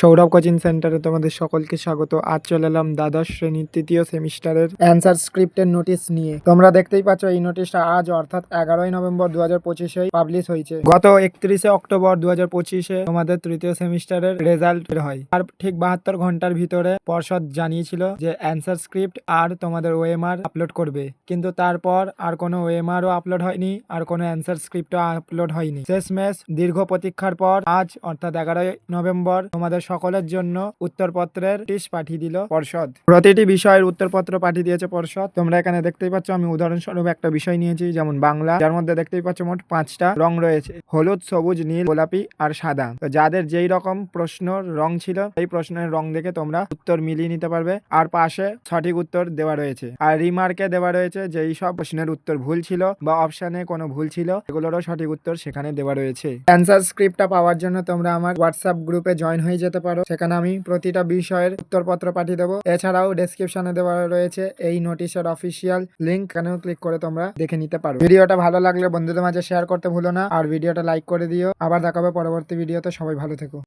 Sourav coaching সেন্টারে তোমাদের সকলকে স্বাগত। আজ চলে এলাম দ্বাদশ শ্রেণির তৃতীয় সেমিস্টারের অ্যান্সার স্ক্রিপ্টের নোটিশ নিয়ে। তোমরা দেখতেই পাচ্ছ, এই নোটিশটা আজ, অর্থাৎ এগারোই নভেম্বর দু হাজার পঁচিশে পাবলিশ হয়েছে। গত একত্রিশে অক্টোবর দু হাজার পঁচিশে তোমাদের তৃতীয় সেমিস্টারের রেজাল্ট হয়। আর ঠিক বাহাত্তর ঘণ্টার ভিতরে পর্ষদ জানিয়েছিল যে অ্যান্সার স্ক্রিপ্ট আর তোমাদের ওএমআর আপলোড করবে। কিন্তু তারপর আর কোনো ওএমআরও আপলোড হয়নি, আর কোনো অ্যান্সার স্ক্রিপ্টও আপলোড হয়নি। শেষ শেষমেশ দীর্ঘ প্রতীক্ষার পর আজ, অর্থাৎ এগারোই নভেম্বর, তোমাদের সকলের জন্য উত্তরপত্রের নোটিশ পাঠিয়ে দিল পর্ষদ। প্রতিটি বিষয়ের উত্তরপত্র পাঠিয়ে দিয়েছে পর্ষদ। তোমরা এখানে দেখতেই পাচ্ছ, আমি উদাহরণস্বরূপ একটা বিষয় নিয়েছি, যেমন বাংলা। যার মধ্যে দেখতেই পাচ্ছ মোট পাঁচটা রং রয়েছে। হলুদ, সবুজ, নীল, গোলাপি আর সাদা। তো যাদের যেই রকম প্রশ্নর রং ছিল, সেই প্রশ্নের রং দেখে তোমরা উত্তর মিলিয়ে নিতে পারবে। আর পাশে সঠিক উত্তর দেওয়া রয়েছে। আর রিমার্কে দেওয়া রয়েছে যেই সব প্রশ্নের উত্তর ভুল ছিল বা অপশানে কোনো ভুল ছিল এগুলোরও সঠিক উত্তর সেখানে দেওয়া রয়েছে। অ্যান্সার স্ক্রিপ্টটা পাওয়ার জন্য তোমরা আমার হোয়াটসঅ্যাপ গ্রুপে জয়েন হয়ে যেতে পারো। সেখানে আমি প্রতিটা বিষয়ের উত্তরপত্র পাঠিয়ে দেবো। এছাড়াও ডেসক্রিপশনে দেওয়া রয়েছে এই নোটিশের অফিসিয়াল লিঙ্ক এখানেও ক্লিক করে তোমরা দেখে নিতে পারো। ভিডিওটা ভালো লাগলে বন্ধুদের মাঝে শেয়ার করতে ভুলো না। আর ভিডিওটা লাইক করে দিও। আবার দেখাবে পরবর্তী ভিডিওতে সবাই ভালো থেকো।